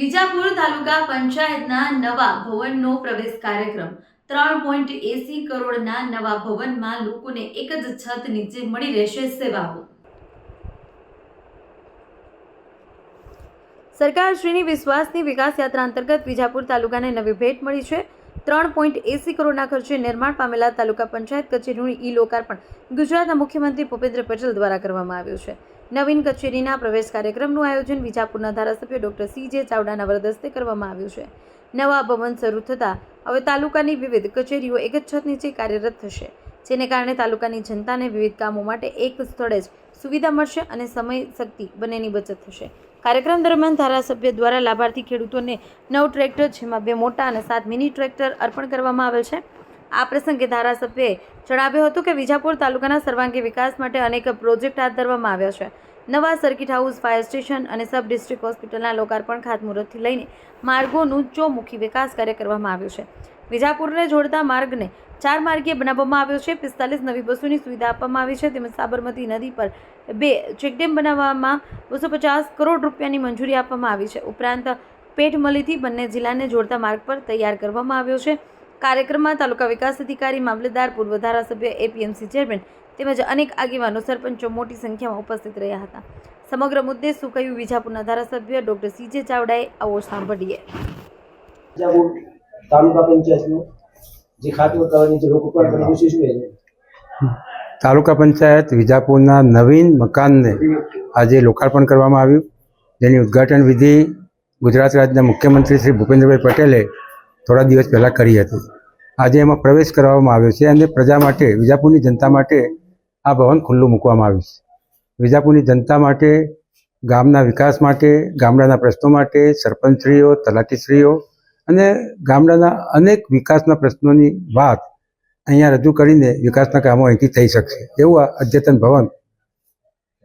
વિજાપુર તાલુકા પંચાયતના નવા ભવનનો પ્રવેશ કાર્યક્રમ. ત્રણ પોઈન્ટ એસી કરોડના નવા ભવનમાં લોકોને એક જ છત નીચે મળી રહેશે સેવાઓ. સરકારશ્રીની વિશ્વાસની વિકાસ યાત્રા અંતર્ગત વિજાપુર તાલુકાને નવી ભેટ મળી છે. ત્રણ પોઈન્ટ એસી કરોડના ખર્ચે નિર્માણ પામેલા તાલુકા પંચાયત કચેરીનું ઈ લોકાર્પણ ગુજરાતના મુખ્યમંત્રી ભૂપેન્દ્ર પટેલ દ્વારા કરવામાં આવ્યું છે. નવીન કચેરીના પ્રવેશ કાર્યક્રમનું આયોજન વિજાપુરના ધારાસભ્ય ડોક્ટર સી જે ચાવડાના વરદસ્તે કરવામાં આવ્યું છે. નવા ભવન શરૂ થતાં હવે તાલુકાની વિવિધ કચેરીઓ એક જ છત નીચે કાર્યરત થશે, જેને કારણે તાલુકાની જનતાને વિવિધ કામો માટે એક સ્થળે જ સુવિધા મળશે અને સમય શક્તિ બંનેની બચત થશે. કાર્યક્રમ દરમિયાન ધારાસભ્ય દ્વારા લાભાર્થી ખેડૂતોને નવ ટ્રેક્ટર, જેમાં બે મોટા અને સાત મિની ટ્રેક્ટર અર્પણ કરવામાં આવેલ છે. આ પ્રસંગે ધારાસભ્યએ જણાવ્યું હતું કે વિજાપુર તાલુકાના સર્વાંગી વિકાસ માટે અનેક પ્રોજેક્ટ હાથ ધરવામાં આવ્યા છે. નવા સર્કિટ હાઉસ, ફાયર સ્ટેશન અને સબ ડિસ્ટ્રિક્ટ હોસ્પિટલના લોકાર્પણ ખાતમુહૂર્તથી લઈને માર્ગોનું ચોમુખી વિકાસ કાર્ય કરવામાં આવ્યું છે. વિજાપુરને જોડતા માર્ગને ચાર માર્ગીય બનાવવામાં આવ્યો છે. પિસ્તાલીસ નવી બસોની સુવિધા આપવામાં આવી છે. તેમજ સાબરમતી નદી પર બે ચેકડેમ બનાવવામાં બસો પચાસ કરોડ રૂપિયાની મંજૂરી આપવામાં આવી છે. ઉપરાંત પેટમલીથી બંને જિલ્લાને જોડતા માર્ગ પર તૈયાર કરવામાં આવ્યો છે. કાર્યક્રમમાં તાલુકા વિકાસ અધિકારી મામલતદાર પૂર્વ ધારાસભ્ય એપીએમસી ચેરમેન તેમજ અનેક આગેવાનો સરપંચો મોટી સંખ્યામાં ઉપસ્થિત રહ્યા હતા. સમગ્ર મુદ્દે શું કહ્યું વિજાપુરના ધારાસભ્ય ડોક્ટર સીજે ચાવડાએ આવો સાંભળીએ. તાલુકા પંચાયતનું જે ખાતું કરવાની જે લોકોકરણ કરી છે શું છે. તાલુકા પંચાયત વિજાપુરના નવીન મકાનને આજે લોકાર્પણ કરવામાં આવ્યું. જેની ઉદ્ઘાટન વિધિ ગુજરાત રાજ્યના મુખ્યમંત્રી શ્રી ભૂપેન્દ્રભાઈ પટેલે થોડા દિવસ પહેલાં કરી હતી. આજે એમાં પ્રવેશ કરવામાં આવ્યો છે અને પ્રજા માટે, વિજાપુરની જનતા માટે આ ભવન ખુલ્લું મૂકવામાં આવ્યું છે. વિજાપુરની જનતા માટે, ગામના વિકાસ માટે, ગામડાના પ્રશ્નો માટે, સરપંચશ્રીઓ, તલાટીશ્રીઓ અને ગામડાના અનેક વિકાસના પ્રશ્નોની વાત અહીંયા રજૂ કરીને વિકાસના કામો અહીંથી થઈ શકશે. એવું આ અદ્યતન ભવન,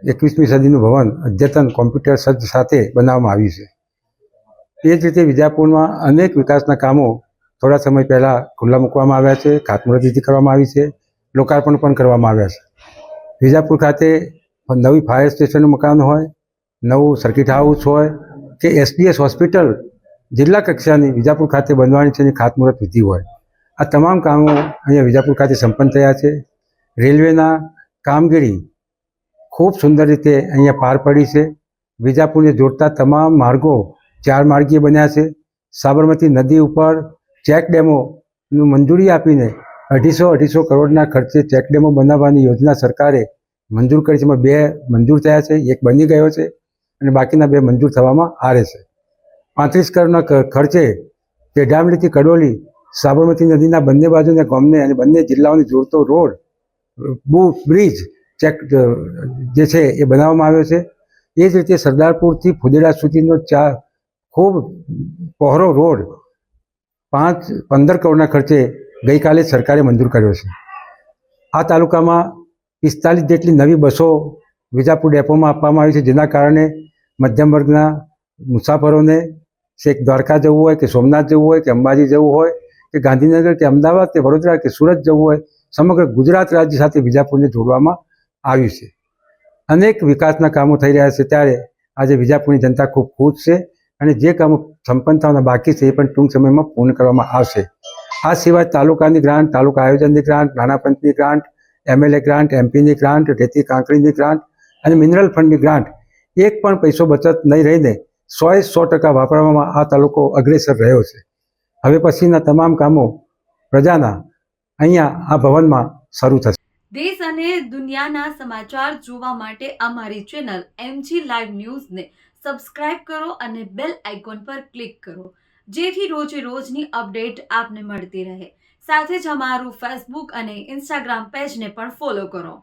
એકવીસમી સદીનું ભવન અદ્યતન કોમ્પ્યુટર સજ્જ સાથે બનાવવામાં આવ્યું છે. એ જ રીતે વિજાપુરમાં અનેક વિકાસના કામો થોડા સમય પહેલાં ખુલ્લા મૂકવામાં આવ્યા છે ખાતમુહૂર્તવિધિ કરવામાં આવી છે, લોકાર્પણ પણ કરવામાં આવ્યા છે. વિજાપુર ખાતે નવી ફાયર સ્ટેશનનું મકાન હોય, નવું સર્કિટ હાઉસ હોય કે એસડીએસ હોસ્પિટલ જિલ્લા કક્ષાની વિજાપુર ખાતે બનવાની છે અને ખાતમુહૂર્ત વિધિ હોય. આ તમામ કામો અહીંયા વિજાપુર ખાતે સંપન્ન થયા છે. રેલવેના કામગીરી ખૂબ સુંદર રીતે અહીંયા પાર પડી છે. વિજાપુરને જોડતા તમામ માર્ગો ચાર માર્ગીય બન્યા છે. સાબરમતી નદી ઉપર ચેક ડેમોનું મંજૂરી આપીને અઢીસો અઢીસો કરોડના ખર્ચે ચેક ડેમો બનાવવાની યોજના સરકારે મંજૂર કરી છે. એમાં બે મંજૂર થયા છે. એક બની ગયો છે અને બાકીના બે મંજૂર થવામાં આવે છે. પાંત્રીસ કરોડના ખર્ચે ખર્ચે પેઢામલીથી કડોલી, સાબરમતી નદીના બંને બાજુના ગામને અને બંને જિલ્લાઓને જોડતો રોડ બુ બ્રિજ ચેક જે છે એ બનાવવામાં આવ્યો છે. એ જ રીતે સરદારપુરથી ફુદેડા સુધીનો ચા, ખૂબ પહોળો રોડ પાંચ, પંદર કરોડના ખર્ચે ગઈકાલે સરકારે મંજૂર કર્યો છે. આ તાલુકામાં પિસ્તાલીસ જેટલી નવી બસો વિજાપુર ડેપોમાં આપવામાં આવી છે, જેના કારણે મધ્યમ વર્ગના મુસાફરોને શેખ દ્વારકા જવું હોય, કે સોમનાથ જવું હોય, કે અંબાજી જવું હોય, કે ગાંધીનગર, કે અમદાવાદ, કે વડોદરા, કે સુરત જવું હોય, સમગ્ર ગુજરાત રાજ્ય સાથે વિજાપુરને જોડવામાં આવ્યું છે. અનેક વિકાસના કામો થઈ રહ્યા છે. ત્યારે આજે વિજાપુરની જનતા ખૂબ ખુશ છે. અને જે કામો સંપન્ન થવાના બાકી છે એ પણ ટૂંક સમયમાં પૂર્ણ કરવામાં આવશે. આ સિવાય તાલુકાની ગ્રાન્ટ, તાલુકા આયોજનની ગ્રાન્ટ નાના પંચની ગ્રાન્ટ, એમએલએ ગ્રાન્ટ, એમપીની ગ્રાન્ટ, રેતી કાંકરીની ગ્રાન્ટ અને મિનરલ ફંડની ગ્રાન્ટ. એક પણ પૈસો બચત નહીં રહીને સોએ સો ટકા વાપરવામાં આ તાલુકો અગ્રેસર રહ્યો છે. હવે પછીના તમામ કામો પ્રજાના અહીંયા આ ભવનમાં શરૂ થશે. દેશ અને દુનિયાના સમાચાર જોવા માટે અમારી ચેનલ એમજી લાઈવ ન્યૂઝને સબસ્ક્રાઇબ કરો અને બેલ આઇકોન પર ક્લિક કરો. જેથી રોજે રોજની અપડેટ આપને મળતી રહે. સાથે જ અમારું ફેસબુક અને ઇન્સ્ટાગ્રામ પેજને પણ ફોલો કરો.